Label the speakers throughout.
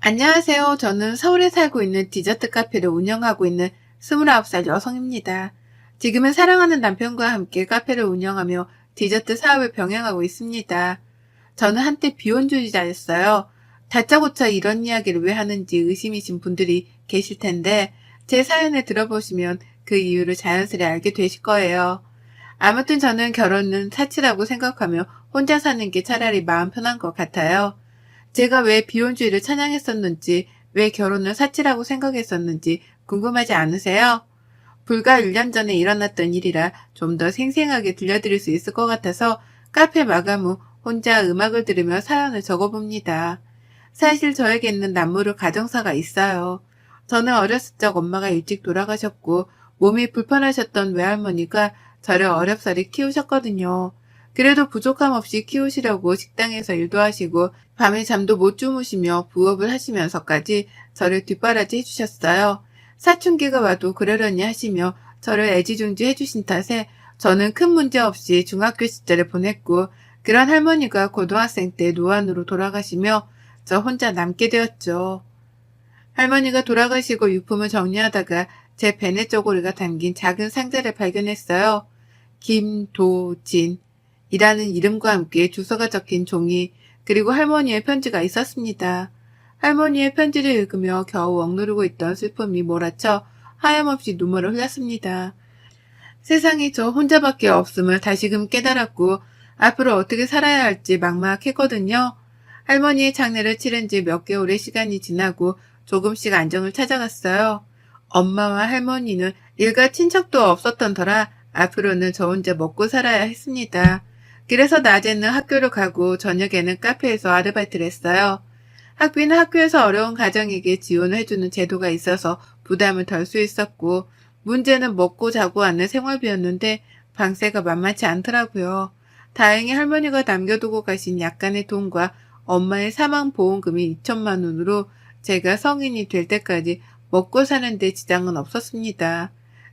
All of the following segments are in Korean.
Speaker 1: 안녕하세요. 저는 서울에 살고 있는 디저트 카페를 운영하고 있는 29살 여성입니다. 지금은 사랑하는 남편과 함께 카페를 운영하며 디저트 사업을 병행하고 있습니다. 저는 한때 비혼주의자였어요. 다짜고짜 이런 이야기를 왜 하는지 의심이신 분들이 계실 텐데 제 사연을 들어보시면 그 이유를 자연스레 알게 되실 거예요. 아무튼 저는 결혼은 사치라고 생각하며 혼자 사는 게 차라리 마음 편한 것 같아요. 제가 왜 비혼주의를 찬양했었는지, 왜 결혼을 사치라고 생각했었는지 궁금하지 않으세요? 불과 1년 전에 일어났던 일이라 좀 더 생생하게 들려드릴 수 있을 것 같아서 카페 마감 후 혼자 음악을 들으며 사연을 적어봅니다. 사실 저에게는 남모를 가정사가 있어요. 저는 어렸을 적 엄마가 일찍 돌아가셨고 몸이 불편하셨던 외할머니가 저를 어렵사리 키우셨거든요. 그래도 부족함 없이 키우시려고 식당에서 일도 하시고 밤에 잠도 못 주무시며 부업을 하시면서까지 저를 뒷바라지 해주셨어요. 사춘기가 와도 그러려니 하시며 저를 애지중지 해주신 탓에 저는 큰 문제 없이 중학교 시절을 보냈고 그런 할머니가 고등학생 때 노안으로 돌아가시며 저 혼자 남게 되었죠. 할머니가 돌아가시고 유품을 정리하다가 제 베네 쪼고리가 담긴 작은 상자를 발견했어요. 김 도 진 이라는 이름과 함께 주소가 적힌 종이 그리고 할머니의 편지가 있었습니다. 할머니의 편지를 읽으며 겨우 억누르고 있던 슬픔이 몰아쳐 하염없이 눈물을 흘렸습니다. 세상에 저 혼자밖에 없음을 다시금 깨달았고 앞으로 어떻게 살아야 할지 막막했거든요. 할머니의 장례를 치른 지 몇 개월의 시간이 지나고 조금씩 안정을 찾아갔어요. 엄마와 할머니는 일가 친척도 없었던 터라 앞으로는 저 혼자 먹고 살아야 했습니다. 그래서 낮에는 학교를 가고 저녁에는 카페에서 아르바이트를 했어요. 학비는 학교에서 어려운 가정에게 지원을 해주는 제도가 있어서 부담을 덜 수 있었고 문제는 먹고 자고 하는 생활비였는데 방세가 만만치 않더라고요. 다행히 할머니가 남겨두고 가신 약간의 돈과 엄마의 사망보험금이 2천만 원으로 제가 성인이 될 때까지 먹고 사는데 지장은 없었습니다.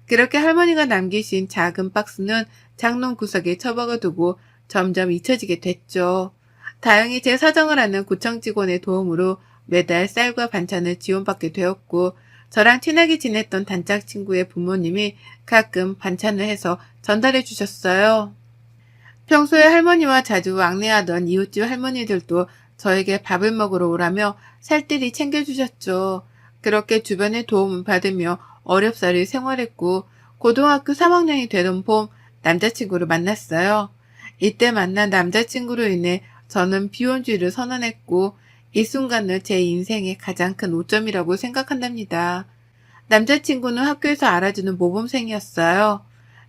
Speaker 1: 그렇게 할머니가 남기신 작은 박스는 장롱 구석에 처박아 두고 점점 잊혀지게 됐죠. 다행히 제 사정을 아는 구청 직원의 도움으로 매달 쌀과 반찬을 지원받게 되었고 저랑 친하게 지냈던 단짝 친구의 부모님이 가끔 반찬을 해서 전달해 주셨어요. 평소에 할머니와 자주 왕래하던 이웃집 할머니들도 저에게 밥을 먹으러 오라며 살뜰히 챙겨주셨죠. 그렇게 주변의 도움을 받으며 어렵사리 생활했고 고등학교 3학년이 되던 봄 남자친구를 만났어요. 이때 만난 남자친구로 인해 저는 비혼주의를 선언했고 이 순간을 제 인생의 가장 큰 오점이라고 생각한답니다. 남자친구는 학교에서 알아주는 모범생이었어요.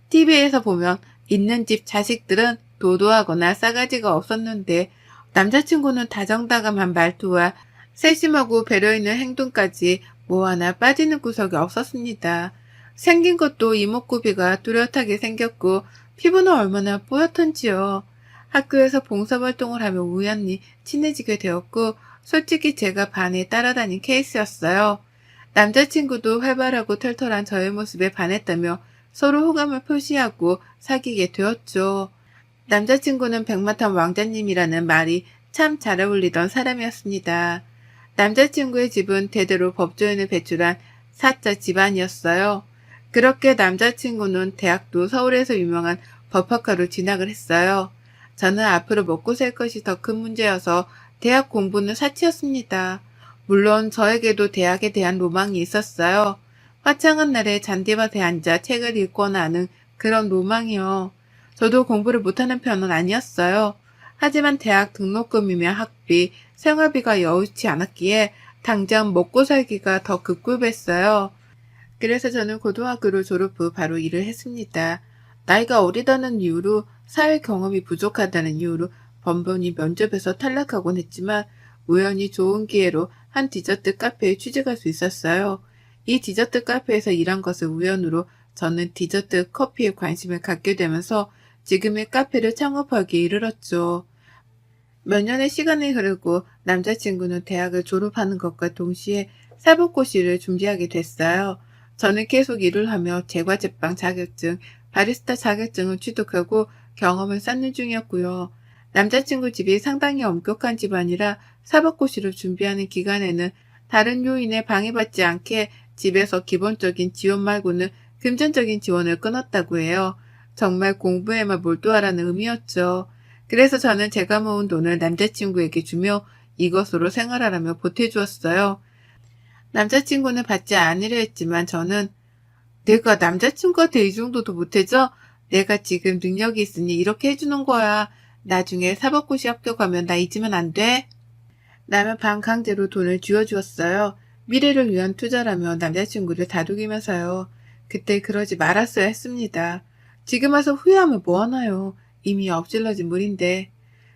Speaker 1: TV에서 보면 있는 집 자식들은 도도하거나 싸가지가 없었는데 남자친구는 다정다감한 말투와 세심하고 배려 있는 행동까지 뭐 하나 빠지는 구석이 없었습니다. 생긴 것도 이목구비가 뚜렷하게 생겼고 피부는 얼마나 뽀얗던지요. 학교에서 봉사활동을 하며 우연히 친해지게 되었고 솔직히 제가 반에 따라다닌 케이스였어요. 남자친구도 활발하고 털털한 저의 모습에 반했다며 서로 호감을 표시하고 사귀게 되었죠. 남자친구는 백마탄 왕자님이라는 말이 참 잘 어울리던 사람이었습니다. 남자친구의 집은 대대로 법조인을 배출한 사자 집안이었어요. 그렇게 남자친구는 대학도 서울에서 유명한 법학과로 진학을 했어요. 저는 앞으로 먹고 살 것이 더 큰 문제여서 대학 공부는 사치였습니다. 물론 저에게도 대학에 대한 로망이 있었어요. 화창한 날에 잔디밭에 앉아 책을 읽거나 하는 그런 로망이요. 저도 공부를 못하는 편은 아니었어요. 하지만 대학 등록금이며 학비, 생활비가 여의치 않았기에 당장 먹고 살기가 더 급급했어요. 그래서 저는 고등학교를 졸업 후 바로 일을 했습니다. 나이가 어리다는 이유로 사회 경험이 부족하다는 이유로 번번이 면접에서 탈락하곤 했지만 우연히 좋은 기회로 한 디저트 카페에 취직할 수 있었어요. 이 디저트 카페에서 일한 것을 우연으로 저는 디저트 커피에 관심을 갖게 되면서 지금의 카페를 창업하기에 이르렀죠. 몇 년의 시간이 흐르고 남자친구는 대학을 졸업하는 것과 동시에 사법고시를 준비하게 됐어요. 저는 계속 일을 하며 제과제빵 자격증, 바리스타 자격증을 취득하고 경험을 쌓는 중이었고요. 남자친구 집이 상당히 엄격한 집안이라 사법고시를 준비하는 기간에는 다른 요인에 방해받지 않게 집에서 기본적인 지원 말고는 금전적인 지원을 끊었다고 해요. 정말 공부에만 몰두하라는 의미였죠. 그래서 저는 제가 모은 돈을 남자친구에게 주며 이것으로 생활하라며 보태주었어요. 남자친구는 받지 않으려 했지만 저는 내가 남자친구한테 이 정도도 못해줘? 내가 지금 능력이 있으니 이렇게 해주는 거야. 나중에 사법고시 합격하면 나 잊으면 안 돼? 라며 반 강제로 돈을 쥐어주었어요. 미래를 위한 투자라며 남자친구를 다독이면서요. 그때 그러지 말았어야 했습니다. 지금 와서 후회하면 뭐하나요? 이미 엎질러진 물인데.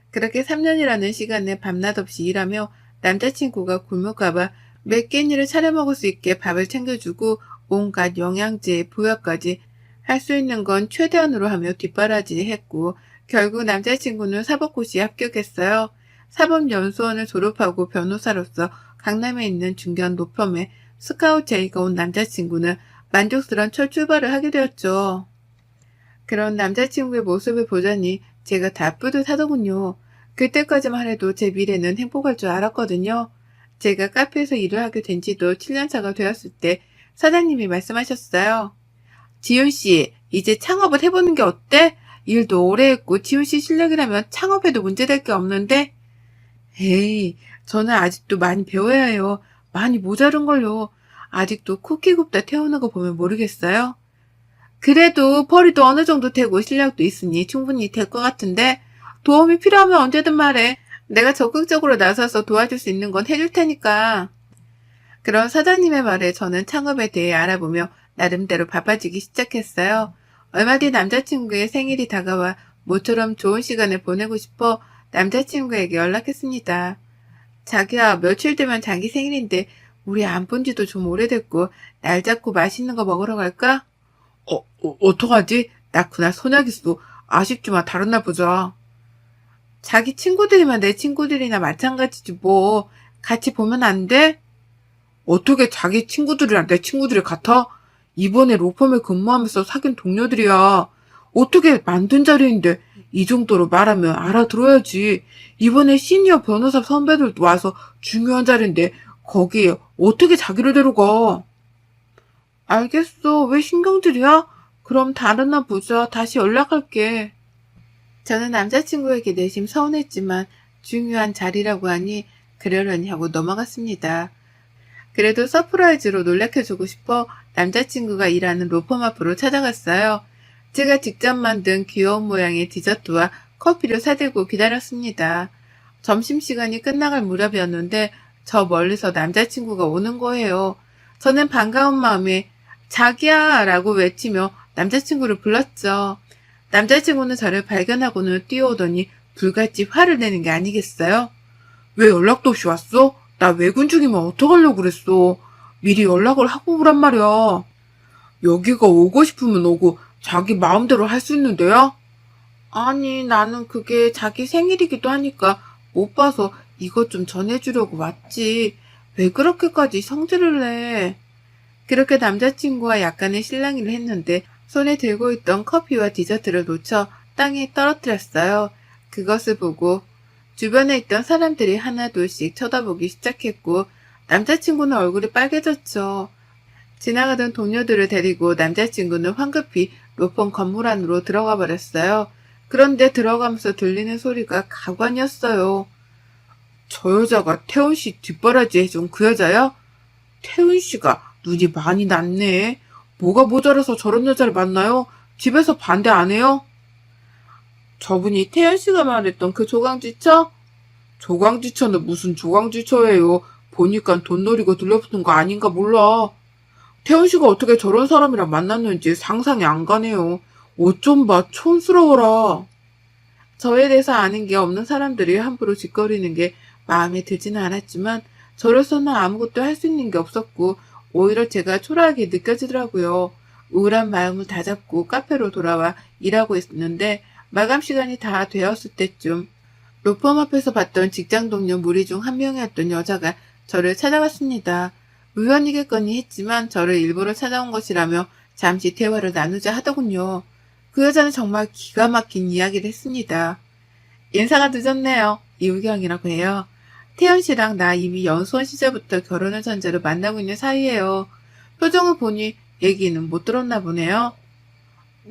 Speaker 1: 그렇게 3년이라는 시간에 밤낮 없이 일하며 남자친구가 굶을까봐 몇 끼니를 차려 먹을 수 있게 밥을 챙겨주고 온갖 영양제, 보약까지 할 수 있는 건 최대한으로 하며 뒷바라지 했고 결국 남자친구는 사법고시에 합격했어요. 사법연수원을 졸업하고 변호사로서 강남에 있는 중견 노펌에 스카우트 제의가 온 남자친구는 만족스러운 첫 출발을 하게 되었죠. 그런 남자친구의 모습을 보자니 제가 다 뿌듯하더군요. 그때까지만 해도 제 미래는 행복할 줄 알았거든요. 제가 카페에서 일을 하게 된 지도 7년차가 되었을 때 사장님이 말씀하셨어요. 지윤씨, 이제 창업을 해보는 게 어때? 일도 오래 했고 지윤씨 실력이라면 창업해도 문제될 게 없는데? 에이, 저는 아직도 많이 배워야 해요. 많이 모자른걸요. 아직도 쿠키 굽다 태우는 거 보면 모르겠어요? 그래도 벌이도 어느 정도 되고 실력도 있으니 충분히 될 것 같은데 도움이 필요하면 언제든 말해. 내가 적극적으로 나서서 도와줄 수 있는 건 해줄 테니까. 그런 사장님의 말에 저는 창업에 대해 알아보며 나름대로 바빠지기 시작했어요. 얼마 뒤 남자친구의 생일이 다가와 모처럼 좋은 시간을 보내고 싶어 남자친구에게 연락했습니다. 자기야, 며칠 되면 자기 생일인데 우리 안 본 지도 좀 오래됐고 날 잡고 맛있는 거 먹으러 갈까? 어, 어 어떡하지? 나 그날 있어. 아쉽지만 다른 날 보자. 자기 친구들이면 내 친구들이나 마찬가지지 뭐. 같이 보면 안 돼? 어떻게 자기 친구들이랑 내 친구들이 같아? 이번에 로펌에 근무하면서 사귄 동료들이야. 어떻게 만든 자리인데 이 정도로 말하면 알아들어야지. 이번에 시니어 변호사 선배들도 와서 중요한 자리인데 거기에 어떻게 자기를 데려가? 알겠어. 왜 신경질이야? 그럼 다른 날 보자. 다시 연락할게. 저는 남자친구에게 내심 서운했지만 중요한 자리라고 하니 그러려니 하고 넘어갔습니다. 그래도 서프라이즈로 놀래켜주고 싶어 남자친구가 일하는 로펌 앞으로 찾아갔어요. 제가 직접 만든 귀여운 모양의 디저트와 커피를 사들고 기다렸습니다. 점심시간이 끝나갈 무렵이었는데 저 멀리서 남자친구가 오는 거예요. 저는 반가운 마음에 자기야 라고 외치며 남자친구를 불렀죠. 남자친구는 저를 발견하고는 뛰어오더니 불같이 화를 내는 게 아니겠어요? 왜 연락도 없이 왔어? 나 외군 중이면 어떡하려고 그랬어. 미리 연락을 하고 오란 말이야. 여기가 오고 싶으면 오고 자기 마음대로 할 수 있는데요? 아니, 나는 그게 자기 생일이기도 하니까 못 봐서 이것 좀 전해주려고 왔지. 왜 그렇게까지 성질을 내? 그렇게 남자친구와 약간의 실랑이를 했는데 손에 들고 있던 커피와 디저트를 놓쳐 땅에 떨어뜨렸어요. 그것을 보고 주변에 있던 사람들이 하나둘씩 쳐다보기 시작했고 남자친구는 얼굴이 빨개졌죠. 지나가던 동료들을 데리고 남자친구는 황급히 로펌 건물 안으로 들어가 버렸어요. 그런데 들어가면서 들리는 소리가 가관이었어요. 저 여자가 태훈 씨 뒷바라지 해준 그 여자야? 태훈 씨가 눈이 많이 났네. 뭐가 모자라서 저런 여자를 만나요? 집에서 반대 안 해요? 저분이 태연 씨가 말했던 그 조강지처? 조강지처는 무슨 조강지처예요. 보니까 돈 노리고 들러붙은 거 아닌가 몰라. 태연 씨가 어떻게 저런 사람이랑 만났는지 상상이 안 가네요. 옷 좀 봐, 촌스러워라. 저에 대해서 아는 게 없는 사람들이 함부로 짓거리는 게 마음에 들지는 않았지만 저로서는 아무것도 할 수 있는 게 없었고 오히려 제가 초라하게 느껴지더라고요. 우울한 마음을 다잡고 카페로 돌아와 일하고 있었는데 마감 시간이 다 되었을 때쯤 로펌 앞에서 봤던 직장 동료 무리 중 한 명이었던 여자가 저를 찾아왔습니다. 우연이겠거니 했지만 저를 일부러 찾아온 것이라며 잠시 대화를 나누자 하더군요. 그 여자는 정말 기가 막힌 이야기를 했습니다. 인사가 늦었네요. 이우경이라고 해요. 태연 씨랑 나 이미 연수원 시절부터 결혼을 전제로 만나고 있는 사이예요. 표정을 보니 얘기는 못 들었나 보네요.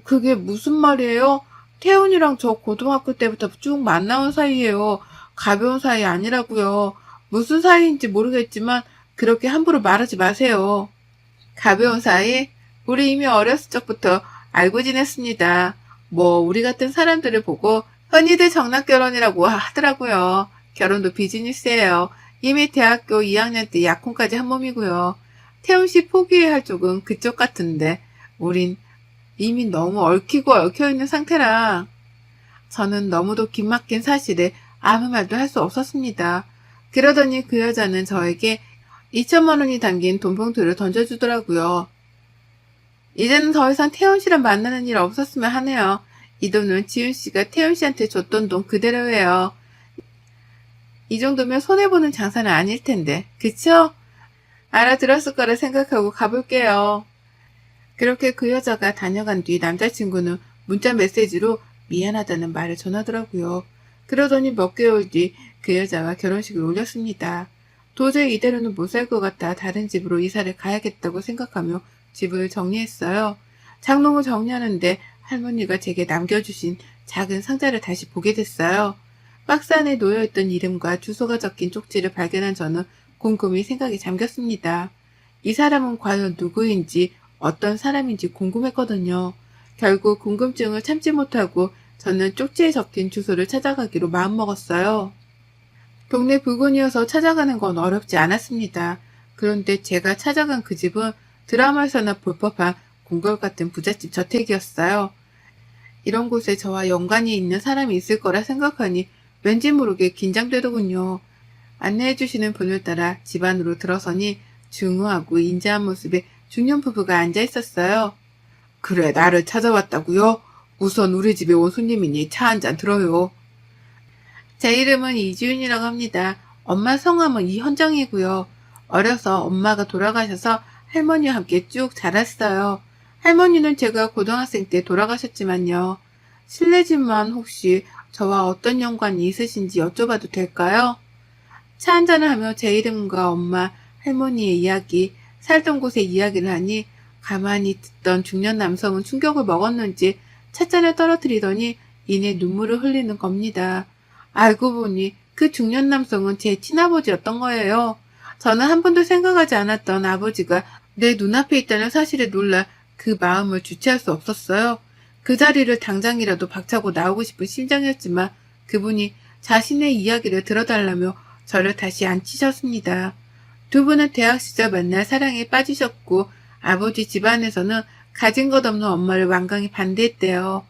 Speaker 1: 그게 무슨 말이에요? 태훈이랑 저 고등학교 때부터 쭉 만나온 사이예요. 가벼운 사이 아니라고요. 무슨 사이인지 모르겠지만 그렇게 함부로 말하지 마세요. 가벼운 사이? 우리 이미 어렸을 적부터 알고 지냈습니다. 뭐 우리 같은 사람들을 보고 흔히들 정락 결혼이라고 하더라고요. 결혼도 비즈니스예요. 이미 대학교 2학년 때 약혼까지 한 몸이고요. 태훈 씨 포기해야 할 쪽은 그쪽 같은데 우린 이미 너무 얽히고 얽혀있는 상태라 저는 너무도 긴막힌 사실에 아무 말도 할 수 없었습니다. 그러더니 그 여자는 저에게 2천만 원이 담긴 돈봉투를 던져주더라고요. 이제는 더 이상 태연 씨랑 만나는 일 없었으면 하네요. 이 돈은 지윤 씨가 태연 씨한테 줬던 돈 그대로예요. 이 정도면 손해보는 장사는 아닐 텐데, 그쵸? 알아들었을 거라 생각하고 가볼게요. 그렇게 그 여자가 다녀간 뒤 남자친구는 문자 메시지로 미안하다는 말을 전하더라고요. 그러더니 몇 개월 뒤 그 여자와 결혼식을 올렸습니다. 도저히 이대로는 못 살 것 같아 다른 집으로 이사를 가야겠다고 생각하며 집을 정리했어요. 장롱을 정리하는데 할머니가 제게 남겨주신 작은 상자를 다시 보게 됐어요. 박스 안에 놓여있던 이름과 주소가 적힌 쪽지를 발견한 저는 곰곰이 생각에 잠겼습니다. 이 사람은 과연 누구인지 어떤 사람인지 궁금했거든요. 결국 궁금증을 참지 못하고 저는 쪽지에 적힌 주소를 찾아가기로 마음먹었어요. 동네 부근이어서 찾아가는 건 어렵지 않았습니다. 그런데 제가 찾아간 그 집은 드라마에서나 볼 법한 궁궐 같은 부잣집 저택이었어요. 이런 곳에 저와 연관이 있는 사람이 있을 거라 생각하니 왠지 모르게 긴장되더군요. 안내해 주시는 분을 따라 집 안으로 들어서니 중후하고 인자한 모습의 중년 부부가 앉아 있었어요. 그래, 나를 찾아왔다고요? 우선 우리 집에 온 손님이니 차 한 잔 들어요. 제 이름은 이지윤이라고 합니다. 엄마 성함은 이현정이고요. 어려서 엄마가 돌아가셔서 할머니와 함께 쭉 자랐어요. 할머니는 제가 고등학생 때 돌아가셨지만요. 실례지만 혹시 저와 어떤 연관이 있으신지 여쭤봐도 될까요? 차 한잔을 하며 제 이름과 엄마, 할머니의 이야기, 살던 곳의 이야기를 하니 가만히 듣던 중년 남성은 충격을 먹었는지 찻잔을 떨어뜨리더니 이내 눈물을 흘리는 겁니다. 알고 보니 그 중년 남성은 제 친아버지였던 거예요. 저는 한 번도 생각하지 않았던 아버지가 내 눈앞에 있다는 사실에 놀라 그 마음을 주체할 수 없었어요. 그 자리를 당장이라도 박차고 나오고 싶은 심정이었지만 그분이 자신의 이야기를 들어달라며 저를 다시 앉히셨습니다. 두 분은 대학 시절 만나 사랑에 빠지셨고 아버지 집안에서는 가진 것 없는 엄마를 완강히 반대했대요.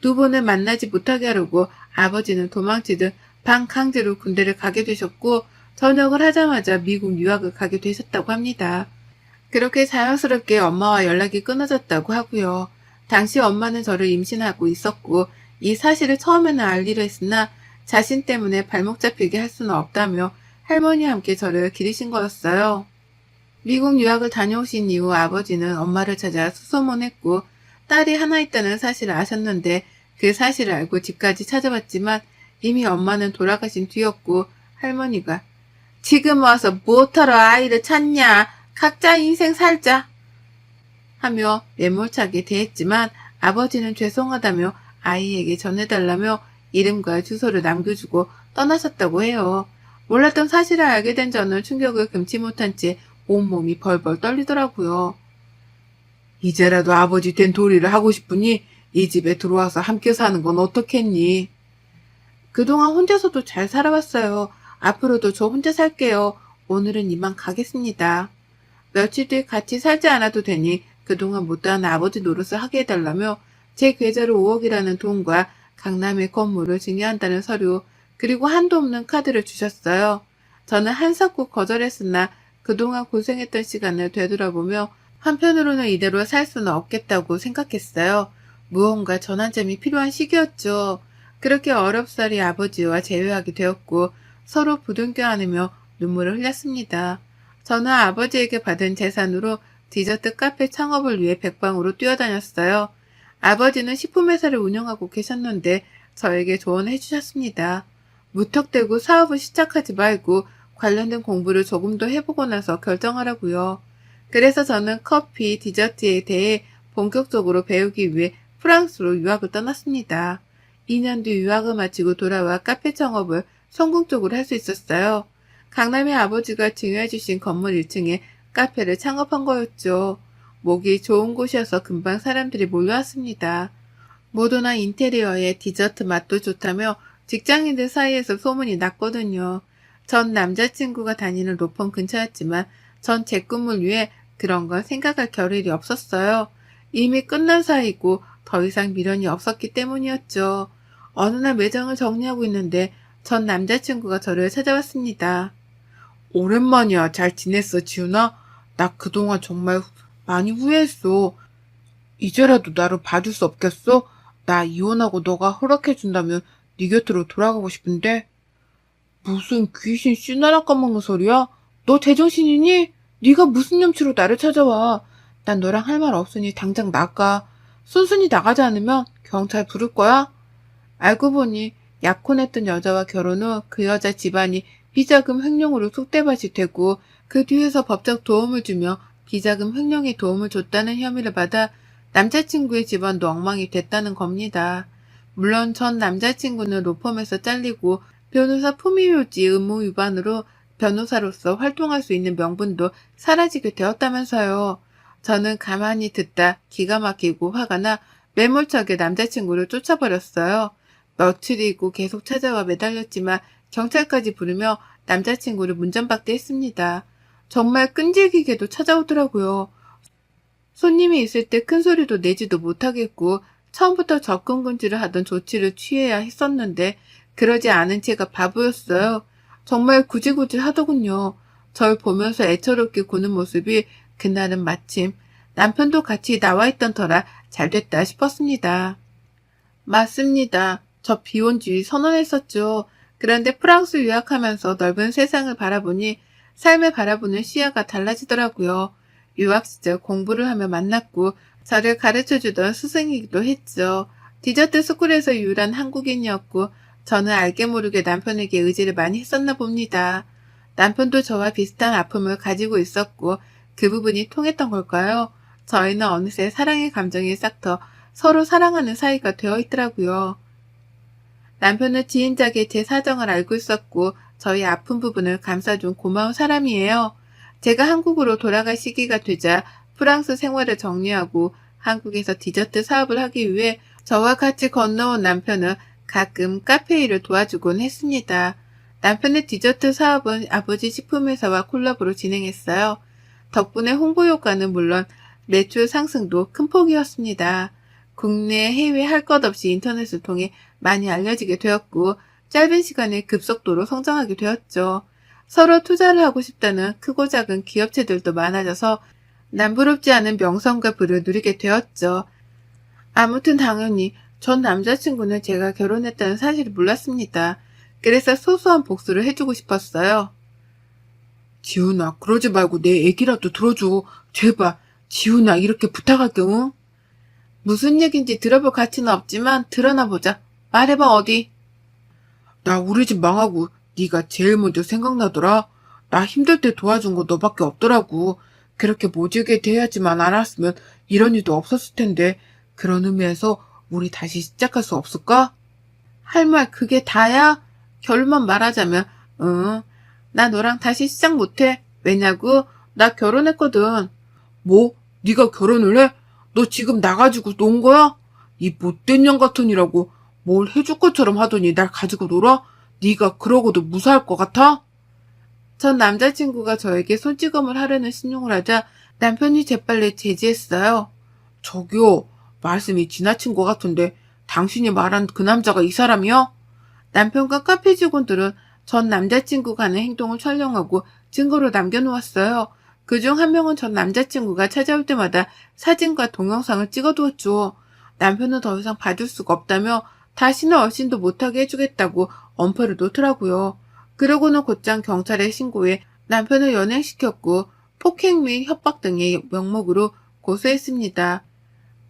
Speaker 1: 두 분을 만나지 못하게 하려고 아버지는 도망치듯 방 강제로 군대를 가게 되셨고 전역을 하자마자 미국 유학을 가게 되셨다고 합니다. 그렇게 자연스럽게 엄마와 연락이 끊어졌다고 하고요. 당시 엄마는 저를 임신하고 있었고 이 사실을 처음에는 알리려 했으나 자신 때문에 발목 잡히게 할 수는 없다며 할머니와 함께 저를 기르신 거였어요. 미국 유학을 다녀오신 이후 아버지는 엄마를 찾아 수소문했고 딸이 하나 있다는 사실을 아셨는데 그 사실을 알고 집까지 찾아왔지만 이미 엄마는 돌아가신 뒤였고 할머니가 지금 와서 무엇하러 아이를 찾냐 각자 인생 살자 하며 매몰차게 대했지만 아버지는 죄송하다며 아이에게 전해달라며 이름과 주소를 남겨주고 떠나셨다고 해요. 몰랐던 사실을 알게 된 저는 충격을 금치 못한 채 온몸이 벌벌 떨리더라고요. 이제라도 아버지 된 도리를 하고 싶으니 이 집에 들어와서 함께 사는 건 어떻겠니? 그동안 혼자서도 잘 살아왔어요. 앞으로도 저 혼자 살게요. 오늘은 이만 가겠습니다. 며칠 뒤 같이 살지 않아도 되니 그동안 못다한 아버지 노릇을 하게 해달라며 제 계좌로 5억이라는 돈과 강남의 건물을 증여한다는 서류 그리고 한도 없는 카드를 주셨어요. 저는 한석국 거절했으나 그동안 고생했던 시간을 되돌아보며 한편으로는 이대로 살 수는 없겠다고 생각했어요. 무언가 전환점이 필요한 시기였죠. 그렇게 어렵사리 아버지와 재회하게 되었고 서로 부둥켜 안으며 눈물을 흘렸습니다. 저는 아버지에게 받은 재산으로 디저트 카페 창업을 위해 백방으로 뛰어다녔어요. 아버지는 식품회사를 운영하고 계셨는데 저에게 조언해 주셨습니다. 무턱대고 사업을 시작하지 말고 관련된 공부를 조금 더 해보고 나서 결정하라고요. 그래서 저는 커피, 디저트에 대해 본격적으로 배우기 위해 프랑스로 유학을 떠났습니다. 2년 뒤 유학을 마치고 돌아와 카페 창업을 성공적으로 할 수 있었어요. 강남의 아버지가 증여해주신 건물 1층에 카페를 창업한 거였죠. 목이 좋은 곳이어서 금방 사람들이 몰려왔습니다. 모도나 인테리어에 디저트 맛도 좋다며 직장인들 사이에서 소문이 났거든요. 전 남자친구가 다니는 로펌 근처였지만 전 제 꿈을 위해 그런 건 생각할 겨를이 없었어요. 이미 끝난 사이고 더 이상 미련이 없었기 때문이었죠. 어느 날 매장을 정리하고 있는데 전 남자친구가 저를 찾아왔습니다. 오랜만이야. 잘 지냈어, 지훈아? 나 그동안 정말 후- 많이 후회했어. 이제라도 나를 봐줄 수 없겠어? 나 이혼하고 너가 허락해준다면 네 곁으로 돌아가고 싶은데. 무슨 귀신 씨나라 까먹는 소리야? 너 제정신이니? 네가 무슨 염치로 나를 찾아와? 난 너랑 할 말 없으니 당장 나가. 순순히 나가지 않으면 경찰 부를 거야? 알고 보니 약혼했던 여자와 결혼 후 그 여자 집안이 비자금 횡령으로 속대밭이 되고 그 뒤에서 법적 도움을 주며 비자금 횡령에 도움을 줬다는 혐의를 받아 남자친구의 집안도 엉망이 됐다는 겁니다. 물론 전 남자친구는 로펌에서 잘리고 변호사 품위유지 의무 위반으로 변호사로서 활동할 수 있는 명분도 사라지게 되었다면서요. 저는 가만히 듣다 기가 막히고 화가 나 매몰차게 남자친구를 쫓아버렸어요. 며칠이고 계속 찾아와 매달렸지만 경찰까지 부르며 남자친구를 문전박대 했습니다. 정말 끈질기게도 찾아오더라고요. 손님이 있을 때 큰 소리도 내지도 못하겠고 처음부터 접근 금지를 하던 조치를 취해야 했었는데 그러지 않은 채가 바보였어요. 정말 구질구질 하더군요. 절 보면서 애처롭게 구는 모습이 그날은 마침 남편도 같이 나와 있던 터라 잘 됐다 싶었습니다. 맞습니다. 저 비혼주의 선언했었죠. 그런데 프랑스 유학하면서 넓은 세상을 바라보니 삶을 바라보는 시야가 달라지더라고요. 유학 시절 공부를 하며 만났고 저를 가르쳐주던 스승이기도 했죠. 디저트 스쿨에서 유일한 한국인이었고 저는 알게 모르게 남편에게 의지를 많이 했었나 봅니다. 남편도 저와 비슷한 아픔을 가지고 있었고 그 부분이 통했던 걸까요? 저희는 어느새 사랑의 감정이 싹터 서로 사랑하는 사이가 되어 있더라고요. 남편은 지인작에 제 사정을 알고 있었고 저희 아픈 부분을 감싸준 고마운 사람이에요. 제가 한국으로 돌아갈 시기가 되자 프랑스 생활을 정리하고 한국에서 디저트 사업을 하기 위해 저와 같이 건너온 남편은 가끔 카페 일을 도와주곤 했습니다. 남편의 디저트 사업은 아버지 식품회사와 콜라보로 진행했어요. 덕분에 홍보 효과는 물론 매출 상승도 큰 폭이었습니다. 국내 해외 할 것 없이 인터넷을 통해 많이 알려지게 되었고 짧은 시간에 급속도로 성장하게 되었죠. 서로 투자를 하고 싶다는 크고 작은 기업체들도 많아져서 남부럽지 않은 명성과 부를 누리게 되었죠. 아무튼 당연히 전 남자친구는 제가 결혼했다는 사실을 몰랐습니다. 그래서 소소한 복수를 해주고 싶었어요. 지훈아, 그러지 말고 내 얘기라도 들어줘. 제발, 지훈아, 이렇게 부탁할게, 응? 무슨 얘긴지 들어볼 가치는 없지만 드러나 보자. 말해봐, 어디? 나 우리 집 망하고 네가 제일 먼저 생각나더라. 나 힘들 때 도와준 거 너밖에 없더라고. 그렇게 모질게 대하지만 않았으면 이런 일도 없었을 텐데 그런 의미에서 우리 다시 시작할 수 없을까? 할 말 그게 다야? 결론만 말하자면 응. 나 너랑 다시 시작 못해. 왜냐고? 나 결혼했거든. 뭐? 네가 결혼을 해? 너 지금 나가지고 논 거야? 이 못된 년 같으니라고 뭘 해줄 것처럼 하더니 날 가지고 놀아? 네가 그러고도 무사할 것 같아? 전 남자친구가 저에게 손찌검을 하려는 신용을 하자 남편이 재빨리 제지했어요. 저기요, 말씀이 지나친 것 같은데 당신이 말한 그 남자가 이 사람이요? 남편과 카페 직원들은 전 남자친구가 하는 행동을 촬영하고 증거로 남겨놓았어요. 그중 한 명은 전 남자친구가 찾아올 때마다 사진과 동영상을 찍어두었죠. 남편은 더 이상 봐줄 수가 없다며 다시는 얼씬도 못하게 해주겠다고 엄포를 놓더라고요. 그러고는 곧장 경찰에 신고해 남편을 연행시켰고 폭행 및 협박 등의 명목으로 고소했습니다.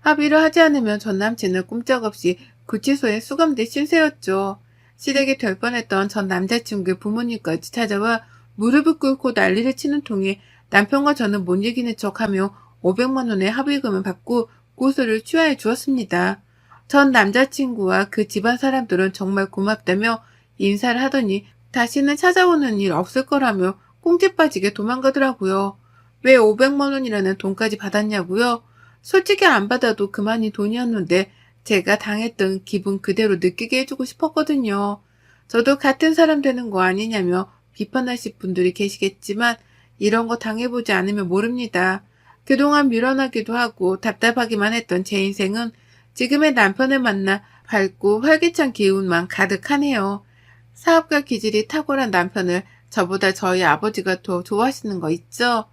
Speaker 1: 합의를 하지 않으면 전 남친은 꼼짝없이 구치소에 수감될 신세였죠. 시댁이 될 뻔했던 전 남자친구의 부모님까지 찾아와 무릎을 꿇고 난리를 치는 통에 남편과 저는 못 이기는 척하며 500만 원의 합의금을 받고 고소를 취하해 주었습니다. 전 남자친구와 그 집안 사람들은 정말 고맙다며 인사를 하더니 다시는 찾아오는 일 없을 거라며 꽁지 빠지게 도망가더라고요. 왜 500만 원이라는 돈까지 받았냐고요? 솔직히 안 받아도 그만이 돈이었는데 제가 당했던 기분 그대로 느끼게 해주고 싶었거든요. 저도 같은 사람 되는 거 아니냐며 비판하실 분들이 계시겠지만 이런 거 당해보지 않으면 모릅니다. 그동안 밀어나기도 하고 답답하기만 했던 제 인생은 지금의 남편을 만나 밝고 활기찬 기운만 가득하네요. 사업가 기질이 탁월한 남편을 저보다 저희 아버지가 더 좋아하시는 거 있죠?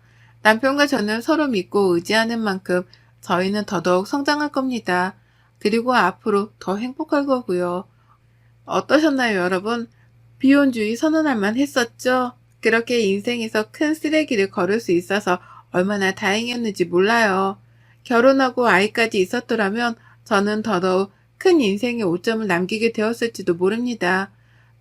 Speaker 1: 남편과 저는 서로 믿고 의지하는 만큼 저희는 더더욱 성장할 겁니다. 그리고 앞으로 더 행복할 거고요. 어떠셨나요, 여러분? 비혼주의 선언할 만 했었죠? 그렇게 인생에서 큰 쓰레기를 걸을 수 있어서 얼마나 다행이었는지 몰라요. 결혼하고 아이까지 있었더라면 저는 더더욱 큰 인생의 오점을 남기게 되었을지도 모릅니다.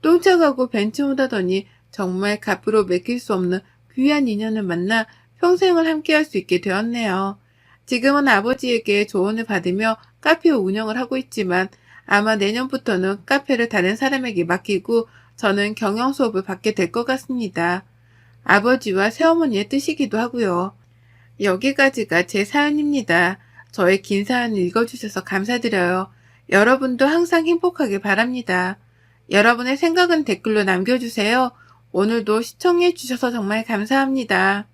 Speaker 1: 똥차가고 벤츠 오다더니 정말 값으로 맡길 수 없는 귀한 인연을 만나 평생을 함께할 수 있게 되었네요. 지금은 아버지에게 조언을 받으며 카페 운영을 하고 있지만 아마 내년부터는 카페를 다른 사람에게 맡기고 저는 경영 수업을 받게 될 것 같습니다. 아버지와 새어머니의 뜻이기도 하고요. 여기까지가 제 사연입니다. 저의 긴 사연을 읽어주셔서 감사드려요. 여러분도 항상 행복하길 바랍니다. 여러분의 생각은 댓글로 남겨주세요. 오늘도 시청해주셔서 정말 감사합니다.